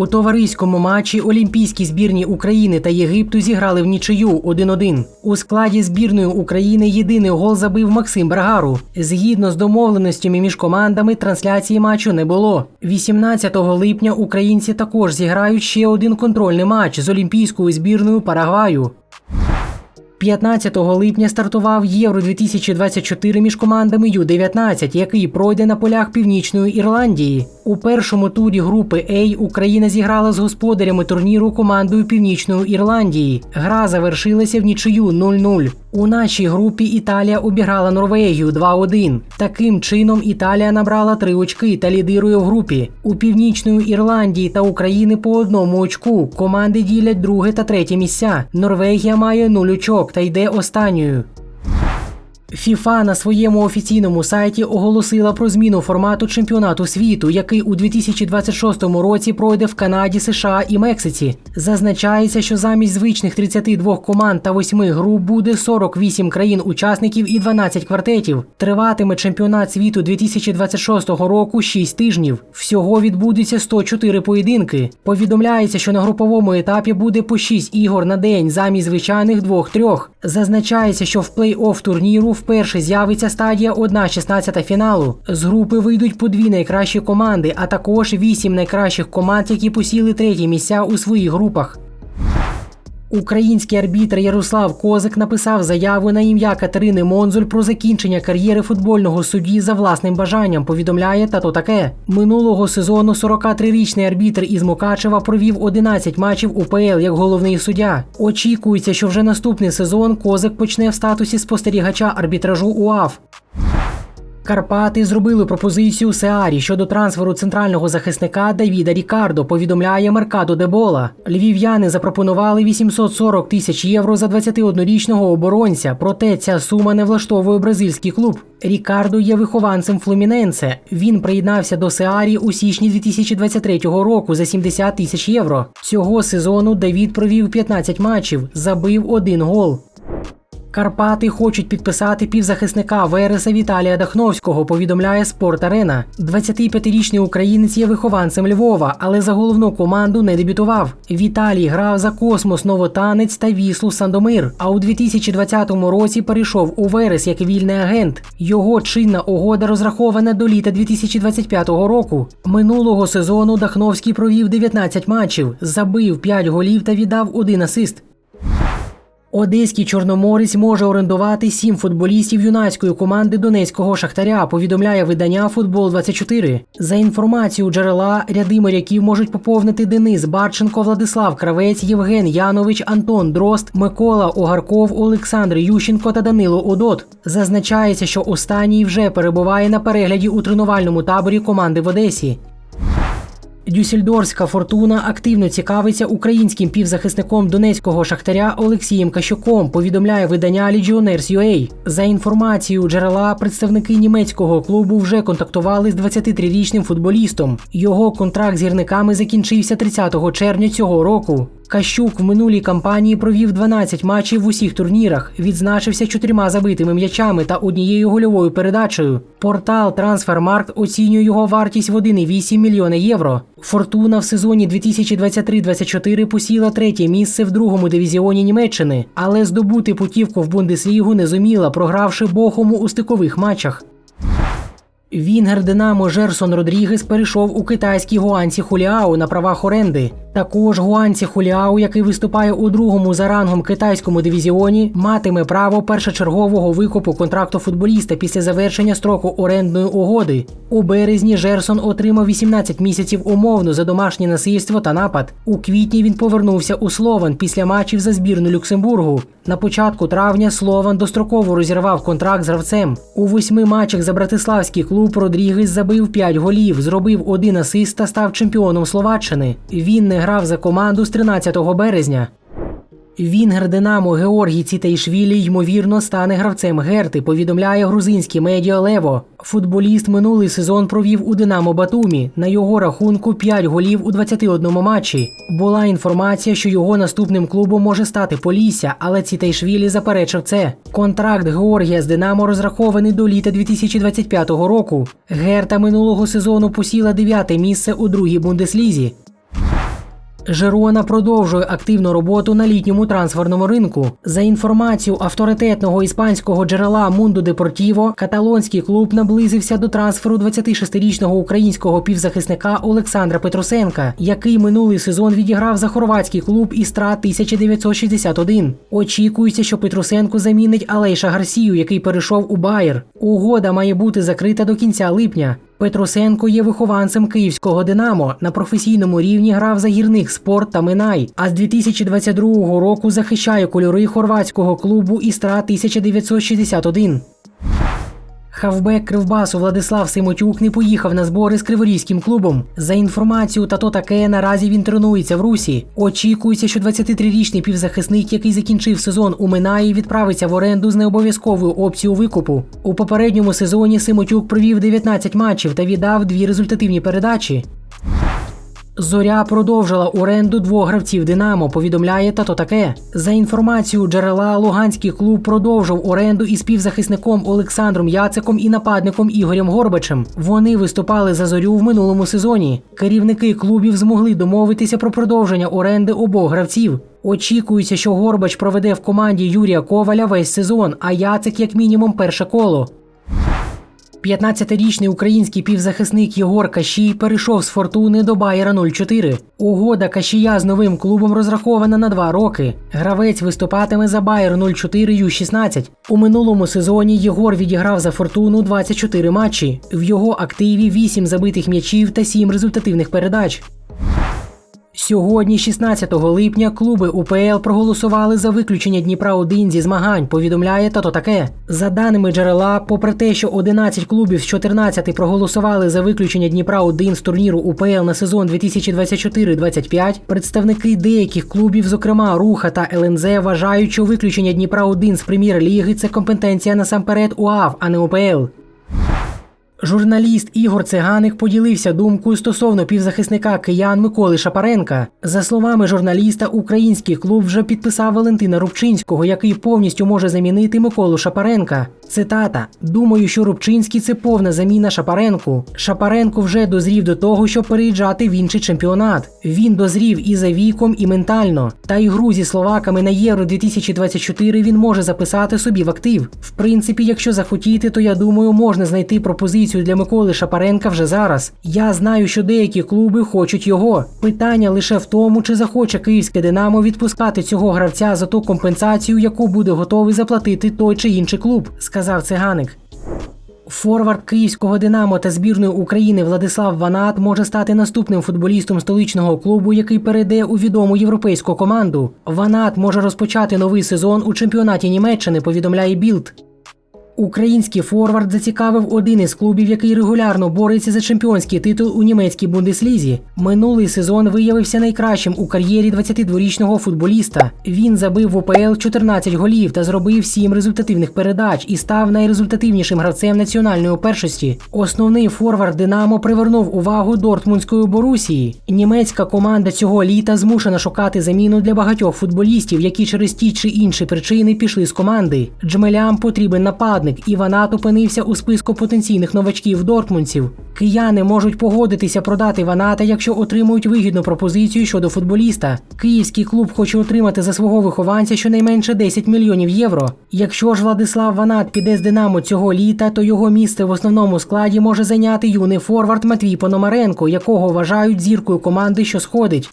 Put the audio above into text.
У товариському матчі олімпійські збірні України та Єгипту зіграли в нічию 1-1. У складі збірної України єдиний гол забив Максим Брагару. Згідно з домовленостями між командами, трансляції матчу не було. 18 липня українці також зіграють ще один контрольний матч з олімпійською збірною Парагваю. 15 липня стартував Євро 2024 між командами Ю-19, який пройде на полях Північної Ірландії. У першому турі групи А Україна зіграла з господарями турніру командою Північної Ірландії. Гра завершилася в нічию 0-0. У нашій групі Італія обіграла Норвегію 2-1. Таким чином Італія набрала три очки та лідирує в групі. У Північної Ірландії та України по одному очку. Команди ділять друге та третє місця. Норвегія має нуль очок та йде останньою. ФІФА на своєму офіційному сайті оголосила про зміну формату чемпіонату світу, який у 2026 році пройде в Канаді, США і Мексиці. Зазначається, що замість звичних 32 команд та 8 груп буде 48 країн-учасників і 12 квартетів. Триватиме чемпіонат світу 2026 року 6 тижнів. Всього відбудеться 104 поєдинки. Повідомляється, що на груповому етапі буде по 6 ігор на день замість звичайних 2-3. Зазначається, що в плей-офф турніру вперше з'явиться стадія 1-16 фіналу. З групи вийдуть по дві найкращі команди, а також вісім найкращих команд, які посіли треті місця у своїх групах. Український арбітр Ярослав Козик написав заяву на ім'я Катерини Монзуль про закінчення кар'єри футбольного судді за власним бажанням. Повідомляє тато таке. Минулого сезону 43-річний арбітр із Мукачева провів 11 матчів УПЛ як головний суддя. Очікується, що вже наступний сезон Козик почне в статусі спостерігача арбітражу УАФ. Карпати зробили пропозицію Сеарі щодо трансферу центрального захисника Давіда Рікардо. Повідомляє Меркадо Дебола. Львів'яни запропонували 840 тисяч євро за 21-річного оборонця. Проте ця сума не влаштовує бразильський клуб. Рікардо є вихованцем Флуміненце. Він приєднався до Сеарі у січні 2023 року за 70 тисяч євро. Цього сезону Давід провів 15 матчів, забив один гол. Карпати хочуть підписати півзахисника Вереса Віталія Дахновського, повідомляє Спорт Арена. 25-річний українець є вихованцем Львова, але за головну команду не дебютував. Віталій грав за Космос Новотанець та Віслу Сандомир. А у 2020 році перейшов у Верес як вільний агент. Його чинна угода розрахована до літа 2025 року. Минулого сезону Дахновський провів 19 матчів, забив 5 голів та віддав один асист. Одеський чорноморець може орендувати сім футболістів юнацької команди донецького шахтаря. Повідомляє видання Футбол 24 За інформацією джерела, ряди моряків можуть поповнити Денис Барченко, Владислав Кравець, Євген Янович, Антон Дрозд, Микола Огарков, Олександр Ющенко та Данило Одот. Зазначається, що останній вже перебуває на перегляді у тренувальному таборі команди в Одесі. Дюссельдорфська фортуна активно цікавиться українським півзахисником донецького шахтаря Олексієм Кащуком. Повідомляє видання Legionnaires.ua. За інформацією джерела, представники німецького клубу вже контактували з 23-річним футболістом. Його контракт з гірниками закінчився 30 червня цього року. Кащук в минулій кампанії провів 12 матчів в усіх турнірах, відзначився чотирма забитими м'ячами та однією гольовою передачею. Портал Трансфермаркт оцінює його вартість в 1,8 мільйона євро. Фортуна в сезоні 2023-24 посіла третє місце в другому дивізіоні Німеччини, але здобути путівку в Бундеслігу не зуміла, програвши Бохому у стикових матчах. Вінгер Динамо Жерсон Родрігес перейшов у китайський Гуанці Хуліао на правах оренди. Також Гуанці Хуліао, який виступає у другому за рангом китайському дивізіоні, матиме право першочергового викупу контракту футболіста після завершення строку орендної угоди. У березні Жерсон отримав 18 місяців умовно за домашнє насильство та напад. У квітні він повернувся у Слован після матчів за збірну Люксембургу. На початку травня Слован достроково розірвав контракт з гравцем. У восьми матчах за братиславський клуб Родрігес забив 5 голів, зробив один асист та став чемпіоном Словаччини. Він не грав за команду з 13 березня. Вінгер Динамо Георгій Цітейшвілі ймовірно стане гравцем Герти. Повідомляє грузинське медіа Лево. Футболіст минулий сезон провів у Динамо Батумі. На його рахунку 5 голів у 21 матчі. Була інформація, що його наступним клубом може стати Полісся, але Цітейшвілі заперечив це. Контракт Георгія з Динамо розрахований до літа 2025 року. Герта минулого сезону посіла дев'яте місце у другій бундеслізі. Жерона продовжує активну роботу на літньому трансферному ринку. За інформацією авторитетного іспанського джерела Мунду Депортіво, каталонський клуб наблизився до трансферу 26-річного українського півзахисника Олександра Петрусенка, який минулий сезон відіграв за хорватський клуб Істра 1961. Очікується, що Петрусенко замінить Алейша Гарсію, який перейшов у Байер. Угода має бути закрита до кінця липня. Петросенко є вихованцем київського Динамо. На професійному рівні грав за гірник спорт та Минай. А з 2022 року захищає кольори хорватського клубу Істра 1961. Хавбек Кривбасу Владислав Симотюк не поїхав на збори з криворізьким клубом. За інформацією та то таке, наразі він тренується в Русі. Очікується, що 23-річний півзахисник, який закінчив сезон у Минаї, відправиться в оренду з необов'язковою опцією викупу. У попередньому сезоні Симотюк провів 19 матчів та віддав дві результативні передачі. Зоря продовжила оренду двох гравців Динамо. Повідомляє тато таке. За інформацією джерела, Луганський клуб продовжив оренду із півзахисником Олександром Яциком і нападником Ігорем Горбачем. Вони виступали за зорю в минулому сезоні. Керівники клубів змогли домовитися про продовження оренди обох гравців. Очікується, що Горбач проведе в команді Юрія Коваля весь сезон, а Яцик як мінімум перше коло. 15-річний український півзахисник Єгор Кашій перейшов з фортуни до Байера 04. Угода Кашія з новим клубом розрахована на два роки. Гравець виступатиме за Байер 04 Ю-16. У минулому сезоні Єгор відіграв за фортуну 24 матчі. В його активі 8 забитих м'ячів та 7 результативних передач. Сьогодні, 16 липня, клуби УПЛ проголосували за виключення Дніпра 1 зі змагань. Повідомляє тато таке. За даними джерела, попри те, що 11 клубів з 14 проголосували за виключення Дніпра 1 з турніру УПЛ на сезон 2024-25, представники деяких клубів, зокрема Руха та ЛНЗ, вважають, що виключення Дніпра 1 з прем'єр-ліги це компетенція насамперед УАВ, а не УПЛ. Журналіст Ігор Циганик поділився думкою стосовно півзахисника киян Миколи Шапаренка. За словами журналіста, український клуб вже підписав Валентина Рубчинського, який повністю може замінити Миколу Шапаренка. Цитата: Думаю, що Рубчинський це повна заміна Шапаренку. Шапаренко вже дозрів до того, щоб переїжджати в інший чемпіонат. Він дозрів і за віком, і ментально. Та й гру зі словаками на Євро 2024 він може записати собі в актив. В принципі, якщо захотіти, то я думаю, можна знайти пропозицію для Миколи Шапаренка вже зараз. Я знаю, що деякі клуби хочуть його. Питання лише в тому, чи захоче київське Динамо відпускати цього гравця за ту компенсацію, яку буде готовий заплатити той чи інший клуб, сказав циганик. Форвард київського Динамо та збірної України Владислав Ванат може стати наступним футболістом столичного клубу, який перейде у відому європейську команду. Ванат може розпочати новий сезон у чемпіонаті Німеччини. Повідомляє Білд. Український форвард зацікавив один із клубів, який регулярно бореться за чемпіонський титул у німецькій бундеслізі. Минулий сезон виявився найкращим у кар'єрі 22-річного футболіста. Він забив в ОПЛ 14 голів та зробив 7 результативних передач і став найрезультативнішим гравцем національної першості. Основний форвард Динамо привернув увагу Дортмундської Борусії. Німецька команда цього літа змушена шукати заміну для багатьох футболістів, які через ті чи інші причини пішли з команди. Джмелям потрібен нападник і Ванат опинився у списку потенційних новачків дортмундців. Кияни можуть погодитися продати Ваната, якщо отримують вигідну пропозицію щодо футболіста. Київський клуб хоче отримати за свого вихованця щонайменше 10 мільйонів євро. Якщо ж Владислав Ванат піде з Динамо цього літа, то його місце в основному складі може зайняти юний форвард Матвій Пономаренко, якого вважають зіркою команди, що сходить.